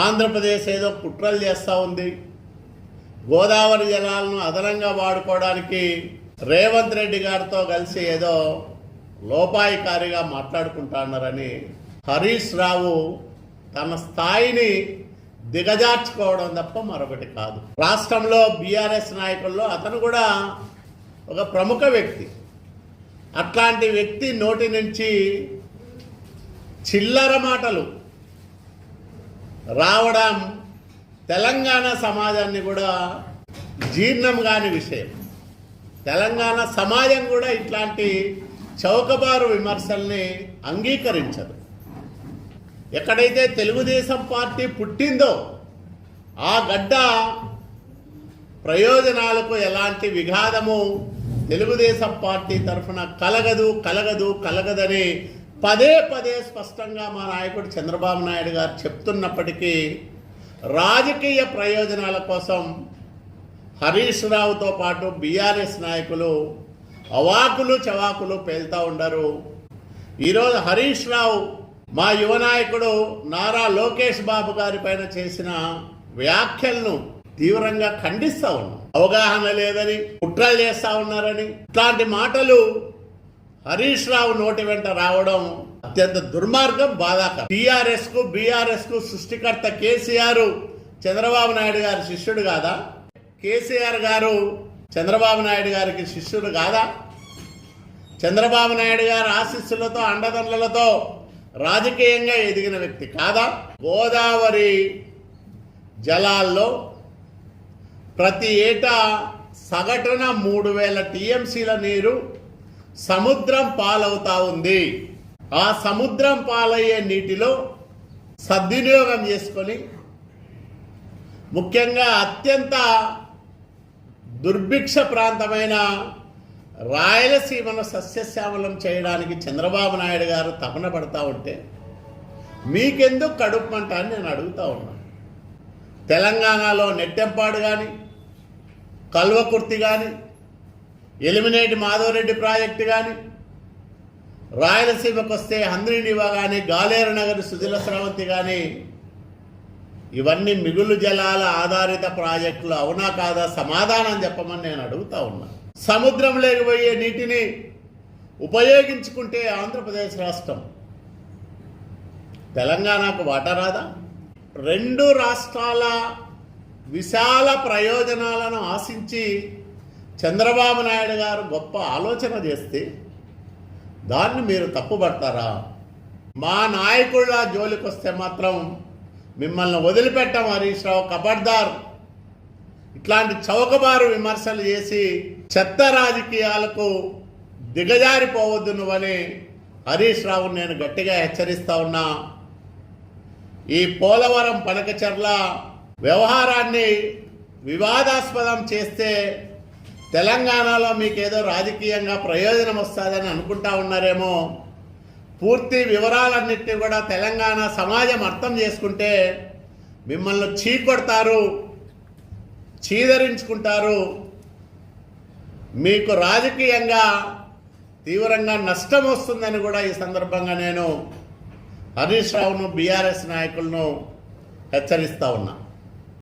ఆంధ్రప్రదేశ్ ఏదో కుట్రలు చేస్తూ ఉంది. గోదావరి జలాలను అదనంగా వాడుకోవడానికి రేవంత్ రెడ్డి గారితో కలిసి ఏదో లోపాయికారిగా మాట్లాడుకుంటున్నారని హరీష్ రావు తన స్థాయిని దిగజార్చుకోవడం తప్ప మరొకటి కాదు. రాష్ట్రంలో బీఆర్ఎస్ నాయకుల్లో అతను కూడా ఒక ప్రముఖ వ్యక్తి. అట్లాంటి వ్యక్తి నోటి నుంచి చిల్లర మాటలు రావడం తెలంగాణ సమాజాన్ని కూడా జీర్ణం కాని విషయం. తెలంగాణ సమాజం కూడా ఇట్లాంటి చౌకబారు విమర్శల్ని అంగీకరించదు. ఎక్కడైతే తెలుగుదేశం పార్టీ పుట్టిందో ఆ గడ్డ ప్రయోజనాలకు ఎలాంటి విఘాతము తెలుగుదేశం పార్టీ తరఫున కలగదు కలగదు కలగదని పదే పదే స్పష్టంగా మా నాయకుడు చంద్రబాబు నాయుడు గారు చెప్తున్నప్పటికీ రాజకీయ ప్రయోజనాల కోసం హరీష్ రావుతో పాటు బీఆర్ఎస్ నాయకులు అవాకులు చవాకులు పేలుతూ ఉండరు. ఈరోజు హరీష్ రావు మా యువ నాయకుడు నారా లోకేష్ బాబు గారి పైన చేసిన వ్యాఖ్యలను తీవ్రంగా ఖండిస్తూ ఉన్నాం. అవగాహన లేదని కుట్రలు చేస్తూ ఉన్నారని ఇట్లాంటి మాటలు హరీష్ రావు నోటి వెంట రావడం అత్యంత దుర్మార్గం బాధాకరం. టీఆర్ఎస్కు బీఆర్ఎస్కు సృష్టికర్త కేసీఆర్ చంద్రబాబు నాయుడు గారి శిష్యుడు కాదా? కేసీఆర్ గారు చంద్రబాబు నాయుడు గారికి శిష్యుడు కాదా? చంద్రబాబు నాయుడు గారి ఆశీస్సులతో అండదండలతో రాజకీయంగా ఎదిగిన వ్యక్తి కాదా? గోదావరి జలాల్లో ప్రతి ఏటా సగటున మూడు వేల టీఎంసీల నీరు సముద్రం పాలవుతా ఉంది. ఆ సముద్రం పాలయ్యే నీటిలో సద్వినియోగం చేసుకొని ముఖ్యంగా అత్యంత దుర్భిక్ష ప్రాంతమైన రాయలసీమను సస్యశ్యామలం చేయడానికి చంద్రబాబు నాయుడు గారు తపన పడతా ఉంటే మీకెందుకు కడుపుమంట అని నేను అడుగుతా ఉన్నాను తెలంగాణలో నెట్టెంపాడు కానీ కల్వకుర్తి కానీ ఎలిమినేట్ మాధవరెడ్డి ప్రాజెక్టు కానీ రాయలసీమకు వస్తే హంద్రీనివా కానీ గాలేర నగర్ సుజల స్రవంతి కానీ ఇవన్నీ మిగులు జలాల ఆధారిత ప్రాజెక్టులు అవునా కాదా సమాధానం చెప్పమని నేను అడుగుతా ఉన్నా. సముద్రం లేకపోయే నీటిని ఉపయోగించుకుంటే ఆంధ్రప్రదేశ్ రాష్ట్రం. తెలంగాణకు వాటా రాదా? రెండు రాష్ట్రాల విశాల ప్రయోజనాలను ఆశించి చంద్రబాబు నాయుడు గారు గొప్ప ఆలోచన చేస్తే దాన్ని మీరు తప్పుపడతారా? మా నాయకుళ్ళ జోలికి వస్తే మాత్రం మిమ్మల్ని వదిలిపెట్టం హరీష్ రావు కబడ్దార్. ఇట్లాంటి చౌకబారు విమర్శలు చేసి చెత్త రాజకీయాలకు దిగజారిపోవద్దు నువ్వని హరీష్ రావు నేను గట్టిగా హెచ్చరిస్తా ఉన్నా. ఈ పోలవరం పలకచర్ల వ్యవహారాన్ని వివాదాస్పదం చేస్తే తెలంగాణలో మీకేదో రాజకీయంగా ప్రయోజనం వస్తుందని అనుకుంటా ఉన్నారేమో. పూర్తి వివరాలన్నింటినీ కూడా తెలంగాణ సమాజం అర్థం చేసుకుంటే మిమ్మల్ని చీకొడతారు చీదరించుకుంటారు. మీకు రాజకీయంగా తీవ్రంగా నష్టం వస్తుందని కూడా ఈ సందర్భంగా నేను హరీష్ రావును బీఆర్ఎస్ నాయకులను హెచ్చరిస్తూ ఉన్నా.